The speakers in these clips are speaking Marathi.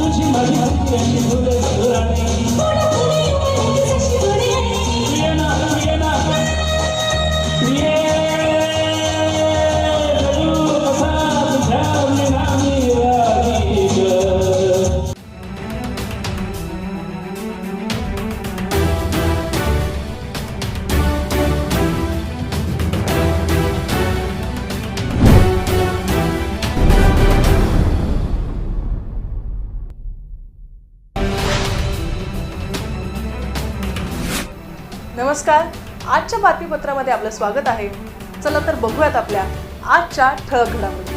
तुझी माझी अशी फुले राणी प्रिय नमस्कार. आजच्या बातमीपत्रामध्ये आपलं स्वागत आहे. चला तर बघूयात आपल्या आजच्या ठळक घडामोडी.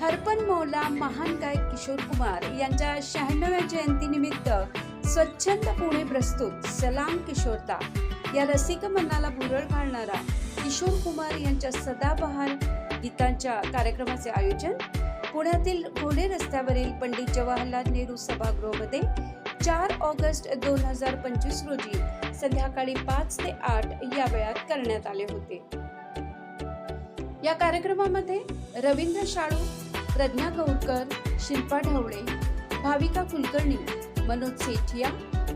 हरपन मौला महान गायक किशोर कुमार यांच्या शहाण्णव्या जयंतीनिमित्त स्वच्छंद पुणे प्रस्तुत सलाम किशोरता या रसिक मनाला भुरळ घालणारा किशोर कुमार यांच्या सदाबहार गीतांच्या कार्यक्रमाचे आयोजन पुण्यातील घोडे रस्त्यावरील पंडित जवाहरलाल नेहरू सभागृहामध्ये चार ऑगस्ट दोन हजार पंचवीस रोजी संध्याकाळी पाच ते आठ या वेळात करण्यात आले होते. या कार्यक्रमामध्ये रवींद्र शाळू प्रज्ञा गौरकर शिल्पा ढवळे भाविका कुलकर्णी मनोज सेठिया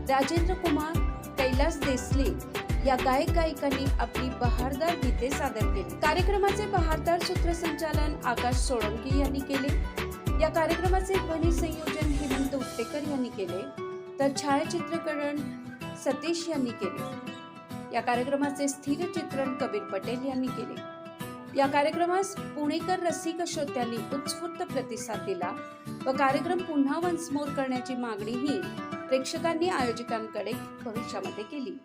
राजेंद्र कुमार कैलास देसले या गायक गायिकांनी आपली बहारदार गीते सादर केली. कार्यक्रमाचे बहारदार सूत्रसंचालन आकाश सोळंकी यांनी केले. या कार्यक्रमाचे ध्वनी संयोजन हेमंत उत्तेकर यांनी केले. तर छायाचित्रकरण सतीश यांनी केले. या कार्यक्रमाचे स्थिर चित्रण कबीर पटेल यांनी केले. या कार्यक्रमास पुणेकर रसिक श्रोत्यांनी उत्स्फूर्त प्रतिसाद दिला व कार्यक्रम पुन्हा वन्समोर करण्याची मागणीही प्रेक्षकांनी आयोजकांकडे भविष्यामध्ये केली.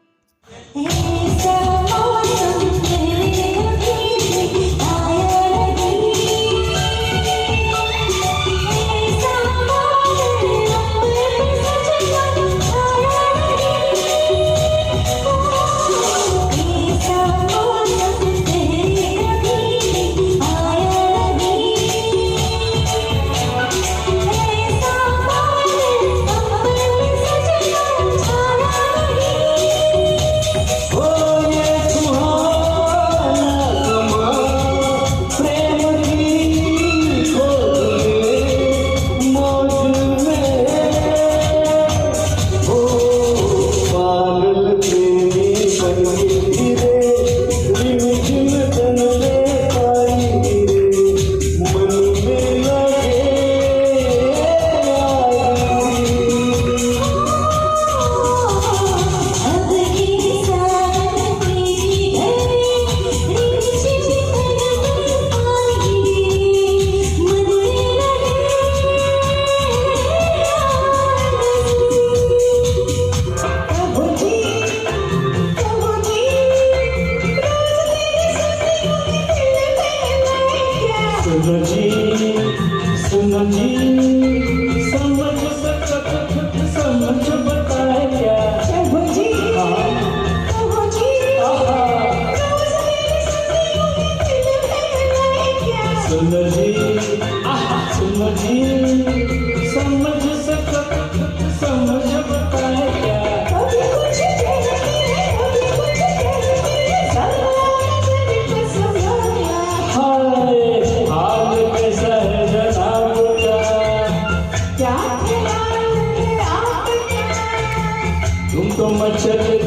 तुम तो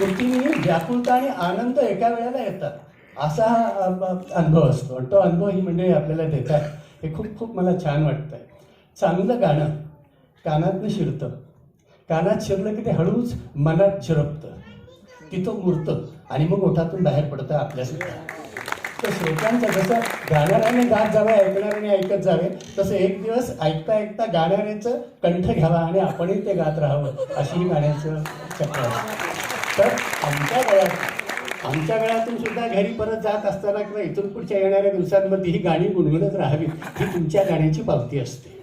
गोष्टींनी व्याकुलता आणि आनंद एका वेळेला येतात. असा हा अनुभव असतो. आणि तो अनुभव ही मंडळी आपल्याला देतात. हे खूप खूप मला छान वाटतं आहे चांगलं गाणं. कानातनं शिरतं. कानात शिरलं की ते हळूच मनात शिरपतं तिथं मुरतं. आणि मग ओठातून बाहेर पडतं आपल्यासुद्धा तर श्रोत्यांचं जसं गाणाऱ्याने गात जावे ऐकणाऱ्याने ऐकत जावे तसं एक दिवस ऐकता ऐकता गाणाऱ्याचं कंठ घ्यावा आणि आपणही ते गात राहावं. अशी गाण्याचं चक्र तर आमच्या वेळात आमच्या वेळातून सुद्धा घरी परत जात असताना किंवा इथून पुढच्या येणाऱ्या दिवसांमध्ये ही गाणी गुणगुणत राहावी ही तुमच्या गाण्याची पावती असते.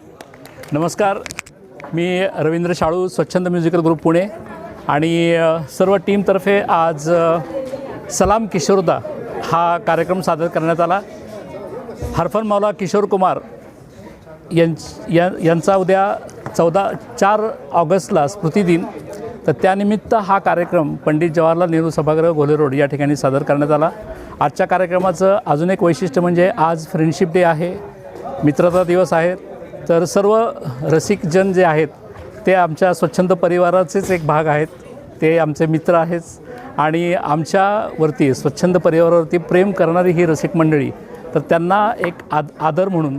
नमस्कार. मी रवींद्र शाळू स्वच्छंद म्युझिकल ग्रुप पुणे आणि सर्व टीमतर्फे आज सलाम किशोरदा हा कार्यक्रम सादर करण्यात आला. हरफन मौला किशोर कुमार यांच या यांचा उद्या चौदा चार ऑगस्टला स्मृतिदिन तर त्यानिमित्त हा कार्यक्रम पंडित जवाहरलाल नेहरू सभागृह गोले रोड या ठिकाणी सादर करण्यात आला. आजच्या कार्यक्रमाचं अजून एक वैशिष्ट्य म्हणजे आज फ्रेंडशिप डे आहे. मित्रता दिवस आहे. तर सर्व रसिकजन जे आहेत ते आमच्या स्वच्छंद परिवाराचेच एक भाग आहेत. ते आमचे मित्र आहेच. आणि आमच्यावरती स्वच्छंद परिवारावरती प्रेम करणारी ही रसिक मंडळी तर त्यांना एक आद आदर म्हणून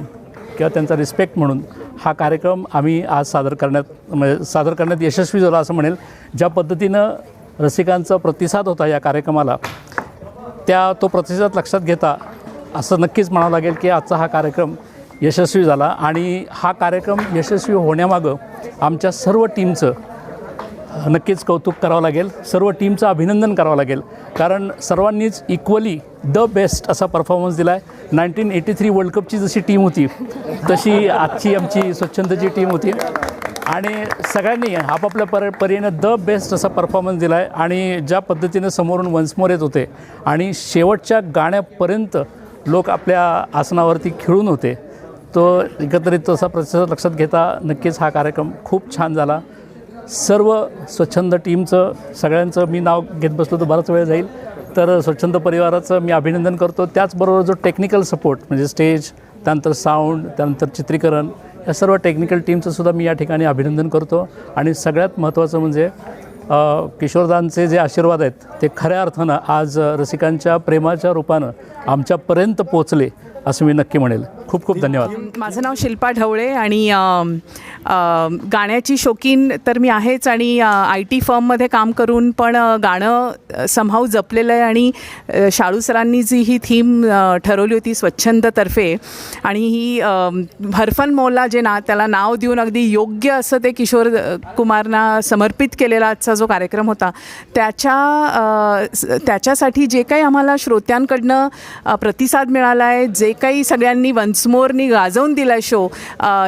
किंवा त्यांचा रिस्पेक्ट म्हणून हा कार्यक्रम आम्ही आज सादर करण्यात म्हणजे सादर करण्यात यशस्वी झाला असं म्हणेल. ज्या पद्धतीनं रसिकांचा प्रतिसाद होता या कार्यक्रमाला त्या तो प्रतिसाद लक्षात घेता असं नक्कीच म्हणावं लागेल की आजचा हा कार्यक्रम यशस्वी झाला आणि हा कार्यक्रम यशस्वी होण्यामागं आमच्या सर्व टीमचं नक्कीच कौतुक करावं लागेल. सर्व टीमचं अभिनंदन करावं लागेल. कारण सर्वांनीच इक्वली द बेस्ट असा परफॉर्मन्स दिला आहे नाईन्टीन एटी थ्री वर्ल्ड कपची जशी टीम होती तशी आजची आमची स्वच्छंदची टीम होती. आणि सगळ्यांनी आपापल्या पर परीनं द बेस्ट असा परफॉर्मन्स दिला आहे आणि ज्या पद्धतीनं समोरून वन्समोर येत होते आणि शेवटच्या गाण्यापर्यंत लोक आपल्या आसनावरती खिळून होते तो एकत्रित तसा प्रतिसाद लक्षात घेता नक्कीच हा कार्यक्रम खूप छान झाला. सर्व स्वच्छंद टीमचं सगळ्यांचं मी नाव घेत बसलो तर बराच वेळ जाईल. तर स्वच्छंद परिवाराचं मी अभिनंदन करतो. त्याचबरोबर जो टेक्निकल सपोर्ट म्हणजे स्टेज त्यानंतर साऊंड त्यानंतर चित्रीकरण या सर्व टेक्निकल टीमचं सुद्धा मी या ठिकाणी अभिनंदन करतो. आणि सगळ्यात महत्त्वाचं म्हणजे किशोरदांचे जे आशीर्वाद आहेत ते खऱ्या अर्थानं आज रसिकांच्या प्रेमाच्या रूपानं आमच्यापर्यंत पोचले असं मी नक्की म्हणेल. खूप खूप धन्यवाद. माझं नाव शिल्पा ढवळे आणि गाण्याची शौकीन तर मी आहेच आणि आय टी फर्ममध्ये काम करून पण गाणं संभाव जपलेलं आहे आणि शाळू सरांनी जी ही थीम ठरवली होती स्वच्छंदतर्फे आणि ही हरफन मोला जे ना त्याला नाव देऊन अगदी योग्य असं ते किशोर कुमारना समर्पित केलेला आजचा जो कार्यक्रम होता त्याच्या त्याच्यासाठी जे काही आम्हाला श्रोत्यांकडनं प्रतिसाद मिळाला आहे जे काही सगळ्यांनी वन्समोरनी गाजवून दिला शो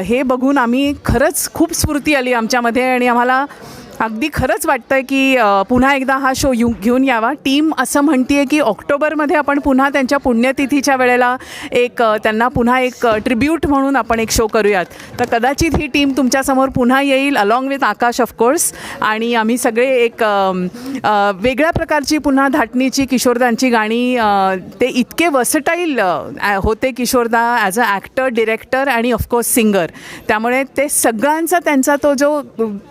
हे बघून आम्ही खरंच खूप स्फूर्ती आली आमच्यामध्ये आणि आम्हाला अगदी खरंच वाटतं आहे की पुन्हा एकदा हा शो येऊ घेऊन यावा. टीम असं म्हणते आहे की ऑक्टोबरमध्ये आपण पुन्हा त्यांच्या पुण्यतिथीच्या वेळेला एक त्यांना पुन्हा एक ट्रिब्यूट म्हणून आपण एक शो करूयात. तर कदाचित ही टीम तुमच्यासमोर पुन्हा येईल अलॉंग विथ आकाश ऑफकोर्स आणि आम्ही सगळे एक वेगळ्या प्रकारची पुन्हा धाटणीची किशोरदांची गाणी ते इतके वसटाईल होते किशोरदा ॲज अ ॲक्टर डिरेक्टर आणि ऑफकोर्स सिंगर त्यामुळे ते सगळ्यांचा त्यांचा तो जो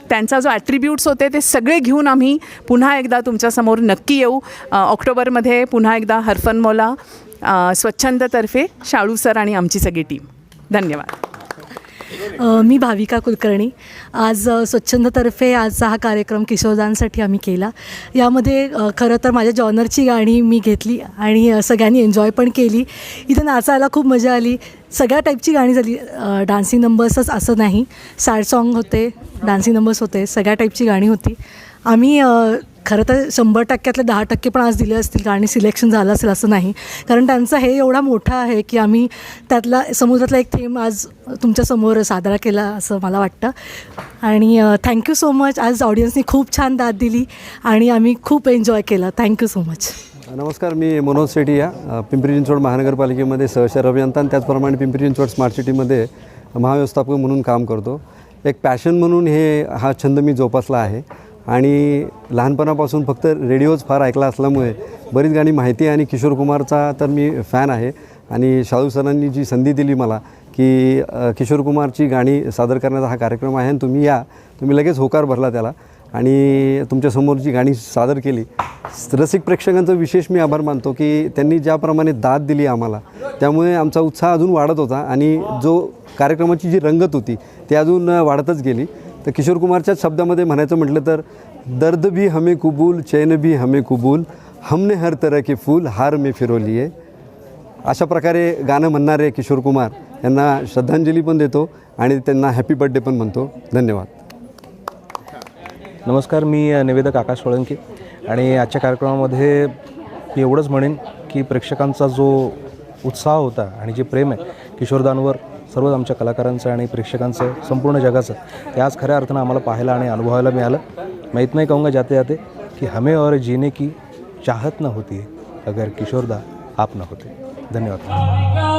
त्यांचा जो ॲट्रिब्यूट ॲट्रिब्यूट्स होते ते सगळे घेऊन आम्ही पुन्हा एकदा तुमच्यासमोर नक्की येऊ. ऑक्टोबरमध्ये पुन्हा एकदा हरफनमोला स्वच्छंदतर्फे शाळू सर आणि आमची सगळी टीम धन्यवाद. मी भाविका कुलकर्णी. आज स्वच्छंदतर्फे आजचा हा कार्यक्रम किशोरदांसाठी आम्ही केला. यामध्ये खरं तर माझ्या जॉनरची गाणी मी घेतली आणि सगळ्यांनी एन्जॉय पण केली. इथे नाचायला खूप मजा आली. सगळ्या टाईपची गाणी झाली. डान्सिंग नंबर्सच असं नाही. सॅड सॉन्ग होते डान्सिंग नंबर्स होते सगळ्या टाईपची गाणी होती. आम्ही खरं तर शंभर टक्क्यातले दहा टक्के पण आज दिले असतील आणि सिलेक्शन झालं असेल असं नाही. कारण त्यांचं हे एवढा मोठा आहे की आम्ही त्यातला समुद्रातला एक थेंब आज तुमच्यासमोर साजरा केला असं मला वाटतं. आणि थँक्यू सो मच आज ऑडियन्सनी खूप छान दाद दिली आणि आम्ही खूप एन्जॉय केलं. थँक्यू सो मच नमस्कार मी मनोज सेठी या. पिंपरी चिंचवड महानगरपालिकेमध्ये सहशहर अभियंता आणि त्याचप्रमाणे पिंपरी चिंचवड स्मार्ट सिटीमध्ये महाव्यवस्थापक म्हणून काम करतो. एक पॅशन म्हणून हे हा छंद मी जोपासला आहे. आणि लहानपणापासून फक्त रेडिओज फार ऐकला असल्यामुळे बरीच गाणी माहिती आहे. आणि किशोर कुमारचा तर मी फॅन आहे. आणि शाहू सरांनी जी संधी दिली मला की किशोर कुमारची गाणी सादर करण्याचा हा कार्यक्रम आहे आणि तुम्ही या. तुम्ही लगेच होकार भरला त्याला. आणि तुमच्यासमोर जी गाणी सादर केली. रसिक प्रेक्षकांचा विशेष मी आभार मानतो की त्यांनी ज्याप्रमाणे दाद दिली आम्हाला त्यामुळे आमचा उत्साह अजून वाढत होता. आणि जो कार्यक्रमाची जी रंगत होती ती अजून वाढतच गेली. तर किशोर कुमारच्याच शब्दामध्ये म्हणायचं म्हटलं तर दर्द भी हमें कुबूल चैन भी हमें कुबूल हमने हर तरह के फूल हार में आहे अशा प्रकारे गाणं म्हणणारे किशोर कुमार यांना श्रद्धांजली पण देतो आणि त्यांना हॅपी बर्थडे पण म्हणतो. धन्यवाद. नमस्कार मी निवेदक आकाश सोळंकी आणि आजच्या कार्यक्रमामध्ये मी एवढंच म्हणेन की प्रेक्षकांचा जो उत्साह होता आणि जे प्रेम आहे किशोरदांवर सर्वच आमच्या कलाकारांचं आणि प्रेक्षकांचं संपूर्ण जगाचं. ते आज खऱ्या अर्थानं आम्हाला पाहायला आणि अनुभवायला मिळालं. मैं इतना ही कहूँगा जाते जाते कि हमें और जीने की चाहत न होती अगर किशोरदा आप न होते. धन्यवाद.